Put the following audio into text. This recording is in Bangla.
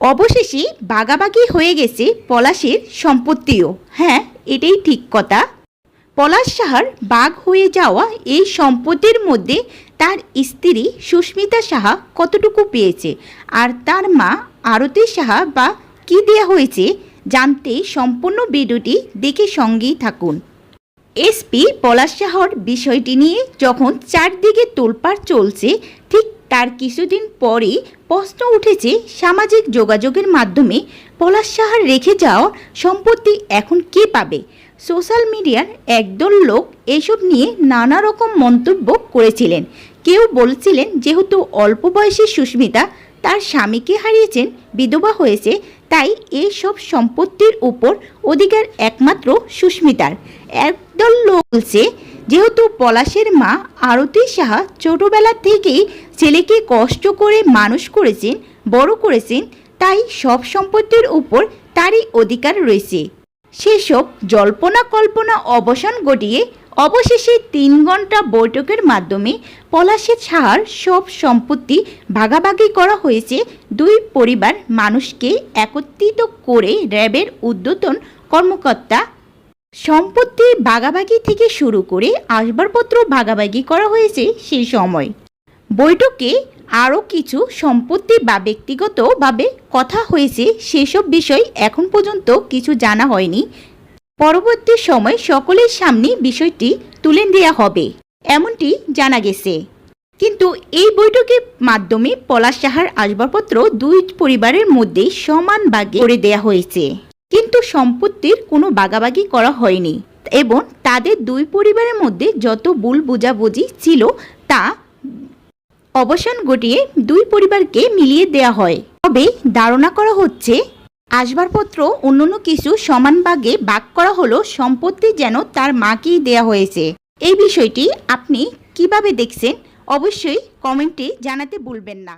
অবশেষে বাগাবাগি হয়ে গেছে পলাশের সম্পত্তিও। হ্যাঁ এটাই ঠিক কথা। পলাশ সাহার বাঘ হয়ে যাওয়া এই সম্পত্তির মধ্যে তার স্ত্রী সুস্মিতা সাহা কতটুকু পেয়েছে? আর তার মা আরতি সাহা বা কি দেয়া হয়েছে? জানতে সম্পূর্ণ ভিডিওটি দেখে সঙ্গেই থাকুন। এসপি পলাশ সাহর বিষয়টি নিয়ে যখন চারদিকে তোলপাড় চলছে, ঠিক তার কিছুদিন পরেই প্রশ্ন উঠেছে সামাজিক যোগাযোগের মাধ্যমে পলাশ সাহার রেখে যাওয়া সম্পত্তি এখন কে পাবে? সোশ্যাল মিডিয়ার একদল লোক এসব নিয়ে নানা রকম মন্তব্য করেছিলেন। কেউ বলছিলেন যেহেতু অল্প বয়সী সুস্মিতা তার স্বামীকে হারিয়েছেন, বিধবা হয়েছে, তাই এই সব সম্পত্তির উপর অধিকার একমাত্র সুস্মিতার। একদল লোক বলছে, যেহেতু পলাশের মা আরতি সাহা ছোটবেলা থেকেই ছেলেকে কষ্ট করে মানুষ করেছেন, বড় করেছেন, তাই সব সম্পত্তির উপর তারই অধিকার রয়েছে। সেসব জল্পনা কল্পনা অবসান ঘটিয়ে অবশেষে তিন ঘণ্টা বৈঠকের মাধ্যমে পলাশের সাহার সব সম্পত্তি ভাগাভাগি করা হয়েছে দুই পরিবার মানুষকে একত্রিত করে র্যাবের উদ্যতন কর্মকর্তা। সম্পত্তি ভাগাভাগি থেকে শুরু করে আসবাবপত্র ভাগাভাগি করা হয়েছে সেই সময়। বৈঠকে আরও কিছু সম্পত্তি বা ব্যক্তিগতভাবে কথা হয়েছে, সেসব বিষয় এখন পর্যন্ত কিছু জানা হয়নি। পরবর্তী সময় সকলের সামনে বিষয়টি তুলে দেওয়া হবে, এমনটি জানা গেছে। কিন্তু এই বৈঠকের মাধ্যমে পলাশ সাহার আসবাবপত্র দুই পরিবারের মধ্যে সমান ভাগে করে দেওয়া হয়েছে। কিন্তু সম্পত্তির কোনো বাগাবাগি করা হয়নি এবং তাদের দুই পরিবারের মধ্যে যত ভুল বোঝাবুঝি ছিল তা অবসান ঘটিয়ে দুই পরিবারকে মিলিয়ে দেয়া হয়। তবে ধারণা করা হচ্ছে, আসবাবপত্র অন্যান্য কিছু সমান ভাগে ভাগ করা হলো সম্পত্তি যেন তার মাকেই দেয়া হয়েছে। এই বিষয়টি আপনি কীভাবে দেখছেন, অবশ্যই কমেন্টে জানাতে ভুলবেন না।